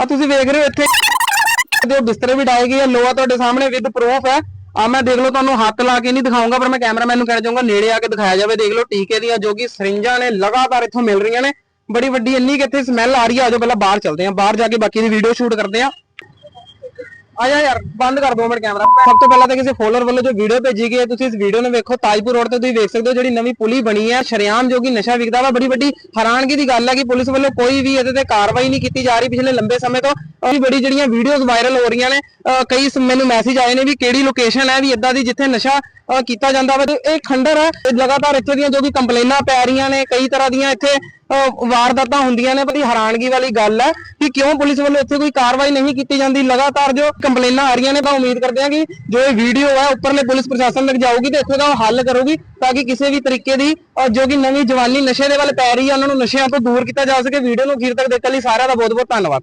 ਆ ਤੁਸੀਂ ਵੇਖ ਰਹੇ ਹੋ ਇੱਥੇ ਦੇ ਬਿਸਤਰੇ ਵੀ ਡਾਏ ਗਏ ਆ, ਲੋਹਾ ਤੁਹਾਡੇ ਸਾਹਮਣੇ ਵਿਦ ਪ੍ਰੂਫ ਹੈ। ਆ ਮੈਂ ਦੇਖ ਲਓ ਤੁਹਾਨੂੰ ਹੱਥ ਲਾ ਕੇ ਨਹੀਂ ਦਿਖਾਉਂਗਾ, ਪਰ ਮੈਂ ਕੈਮਰਾਮੈਨ ਨੂੰ ਕਹਿਣਾ ਚਾਹੂੰਗਾ, ਨੇੜੇ ਆ ਕੇ ਦਿਖਾਇਆ ਜਾਵੇ। ਦੇਖ ਲਓ ਟੀਕੇ ਦੀਆਂ ਜੋ ਕਿ ਸਰਿੰਜਾਂ ਨੇ ਲਗਾਤਾਰ ਇੱਥੋਂ ਮਿਲ ਰਹੀਆਂ ਨੇ। ਬੜੀ ਵੱਡੀ ਇੰਨੀ ਕਿ ਇੱਥੇ ਸਮੈਲ ਆ ਰਹੀ ਆ। ਆਜੋ ਪਹਿਲਾਂ ਬਾਹਰ ਚੱਲਦੇ ਆ ਬਾਹਰ ਜਾ ਕੇ ਬਾਕੀ ਦੀ ਵੀਡੀਓ ਸ਼ੂਟ ਕਰਦੇ ਆ ਆ ਜਾ ਯਾਰ, ਬੰਦ ਕਰ ਦੋ ਮਿੰਟ ਕੈਮਰਾ ਸਭ ਤੋਂ ਪਹਿਲਾਂ ਤਾਂ ਕਿਸੇ ਫੋਲੋਅਰ ਵੱਲੋਂ ਜੋ ਵੀਡੀਓ ਭੇਜੀ ਗਈ ਹੈ, ਤੁਸੀਂ ਇਸ ਵੀਡੀਓ ਨੂੰ ਵੇਖੋ, ਤਾਜਪੁਰ ਰੋਡ ਤੇ ਤੁਸੀਂ ਵੇਖ ਸਕਦੇ ਹੋ ਜਿਹੜੀ ਨਵੀਂ ਪੁਲੀ ਬਣੀ ਹੈ, ਸ਼ਰੇਆਮ ਜੋ ਕਿ ਨਸ਼ਾ ਵਿਕਦਾ ਵਾ। ਬੜੀ ਵੱਡੀ ਹੈਰਾਨਗੀ ਦੀ ਗੱਲ ਹੈ ਕਿ ਪੁਲਿਸ ਵੱਲੋਂ ਕੋਈ ਵੀ ਇਹਦੇ ਤੇ ਕਾਰਵਾਈ ਨਹੀਂ ਕੀਤੀ ਜਾ ਰਹੀ ਪਿਛਲੇ ਲੰਬੇ ਸਮੇਂ ਤੋਂ। ਔਰ ਬੜੀ ਜਿਹੜੀਆਂ ਵੀਡੀਓਜ਼ ਵਾਇਰਲ ਹੋ ਰਹੀਆਂ ਨੇ ਕਈ ਮੈਨੂੰ ਮੈਸੇਜ ਆਏ ਨੇ ਵੀ ਕਿਹੜੀ ਲੋਕੇਸ਼ਨ ਹੈ, ਵੀ ਇਦਾਂ ਦੀ ਜਿੱਥੇ ਨਸ਼ਾ ਕੀਤਾ ਜਾਂਦਾ ਵਾ ਤੇ ਇਹ ਖੰਡਰ ਹੈ ਇਹ ਲਗਾਤਾਰ ਇੱਥੇ ਦੀਆਂ ਜੋ ਕਿ ਕੰਪਲੇਨਾਂ ਪੈ ਰਹੀਆਂ ਨੇ, ਕਈ ਤਰ੍ਹਾਂ ਦੀਆਂ ਇੱਥੇ ਵਾਰਦਾਤਾਂ ਹੁੰਦੀਆਂ ਨੇ, ਬੜੀ ਹੈਰਾਨਗੀ ਵਾਲੀ ਗੱਲ ਹੈ ਕਿ ਕਿਉਂ ਪੁਲਿਸ ਵੱਲੋਂ ਇੱਥੇ ਕੋਈ ਕਾਰਵਾਈ ਨਹੀਂ ਕੀਤੀ ਜਾਂਦੀ। ਲਗਾਤਾਰ ਜੋ ਕੰਪਲੇਨਾਂ ਆ ਰਹੀਆਂ ਨੇ ਤਾਂ ਉਮੀਦ ਕਰਦੇ ਹਾਂ ਕਿ ਜੋ ਇਹ ਵੀਡੀਓ ਹੈ ਉੱਪਰਲੇ ਪੁਲਿਸ ਪ੍ਰਸ਼ਾਸਨ ਤੱਕ ਜਾਊਗੀ ਤੇ ਇੱਥੇ ਦਾ ਉਹ ਹੱਲ ਕਰੂਗੀ ਤਾਂ ਕਿ ਕਿਸੇ ਵੀ ਤਰੀਕੇ ਦੀ ਜੋ ਕਿ ਨਵੀਂ ਜਵਾਨੀ ਨਸ਼ੇ ਦੇ ਵੱਲ ਪੈ ਰਹੀ ਹੈ ਉਹਨਾਂ ਨੂੰ ਨਸ਼ਿਆਂ ਤੋਂ ਦੂਰ ਕੀਤਾ ਜਾ ਸਕੇ। ਵੀਡੀਓ ਨੂੰ ਅਖੀਰ ਤੱਕ ਦੇਖਣ ਲਈ ਸਾਰਿਆਂ ਦਾ ਬਹੁਤ ਬਹੁਤ ਧੰਨਵਾਦ।